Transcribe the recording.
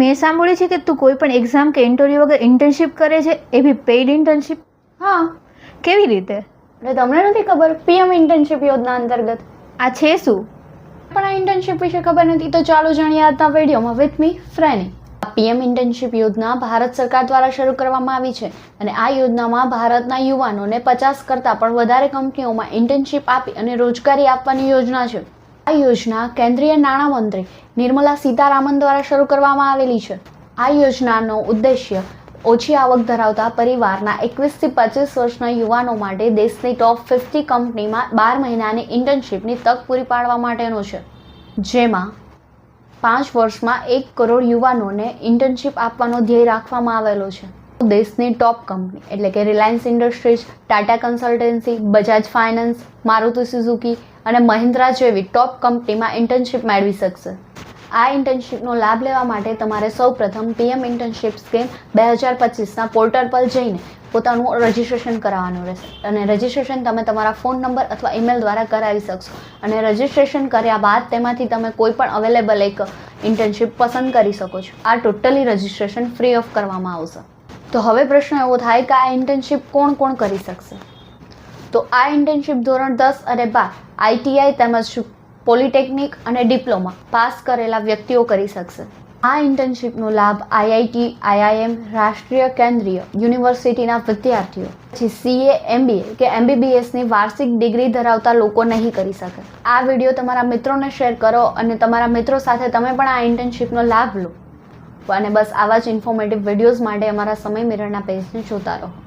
મેં સાંભળ્યું છે કે તું કોઈ પણ એક્ઝામ કે ઇન્ટરવ્યૂ વગર ઇન્ટર્નશિપ કરે છે એ બી પેઇડ ઇન્ટર્નશિપ હા. કેવી રીતે? એટલે તમને નથી ખબર પીએમ ઇન્ટર્નશિપ યોજના અંતર્ગત? આ છે શું? પણ આ ઇન્ટર્નશિપ વિશે ખબર નથી તો ચાલો જાણીએ આજના વિડીયોમાં with me Freny PM internship યોજના ભારત સરકાર દ્વારા શરૂ કરવામાં આવી છે અને આ યોજનામાં ભારતના યુવાનોને પચાસ કરતાં પણ વધારે કંપનીઓમાં ઇન્ટર્નશિપ આપી અને રોજગારી આપવાની યોજના છે. આ યોજના કેન્દ્રીય નાણામંત્રી નિર્મલા સીતારામન દ્વારા શરૂ કરવામાં આવેલી છે. આ યોજનાનો ઉદ્દેશ્ય ઓછી આવક ધરાવતા પરિવારના એકવીસથી પચીસ વર્ષના યુવાનો માટે દેશની ટોપ ફિફ્ટી કંપનીમાં બાર મહિનાની ઇન્ટર્નશીપની તક પૂરી પાડવા માટેનો છે. જેમાં પાંચ વર્ષમાં એક કરોડ યુવાનોને ઇન્ટર્નશીપ આપવાનો ધ્યેય રાખવામાં આવેલો છે. દેશની ટોપ કંપની એટલે કે Reliance Industries Tata consultancy Bajaj finance Maruti Suzuki અને મહિન્દ્રા જેવી ટોપ કંપનીમાં ઇન્ટર્નશિપ મેળવી શકશે. આ ઇન્ટર્નશિપનો લાભ લેવા માટે તમારે સૌપ્રથમ પીએમ ઇન્ટર્નશિપ સ્કીમ બે હજાર પચીસના પોર્ટલ પર જઈને પોતાનું રજિસ્ટ્રેશન કરાવવાનું રહેશે. અને રજિસ્ટ્રેશન તમે તમારા ફોન નંબર અથવા ઈમેલ દ્વારા કરાવી શકશો. અને રજિસ્ટ્રેશન કર્યા બાદ તેમાંથી તમે કોઈ પણ અવેલેબલ એક ઇન્ટર્નશિપ પસંદ કરી શકો છો. આ ટોટલી રજિસ્ટ્રેશન ફ્રી ઓફ કરવામાં આવશે. તો હવે પ્રશ્ન એવો થાય કે આ ઇન્ટર્નશિપ કોણ કોણ કરી શકશે? તો આ ઇન્ટર્નશીપ ધોરણ દસ અને બાર આઈટીઆઈ તેમજ પોલિટેકનિક અને ડિપ્લોમા પાસ કરેલા વ્યક્તિઓ કરી શકશે. આ ઇન્ટર્નશિપનો લાભ આઈઆઈટી આઈઆઈએમ રાષ્ટ્રીય કેન્દ્રીય યુનિવર્સિટીના વિદ્યાર્થીઓ, પછી સીએ એમબીએ કે એમબીબીએસની વાર્ષિક ડિગ્રી ધરાવતા લોકો નહીં કરી શકે. આ વીડિયો તમારા મિત્રોને શેર કરો અને તમારા મિત્રો સાથે તમે પણ આ ઇન્ટર્નશિપનો લાભ લો. અને બસ આવા જ ઇન્ફોર્મેટિવ વિડીયોઝ માટે અમારા સમય મિરરના પેજને જોતા રહો.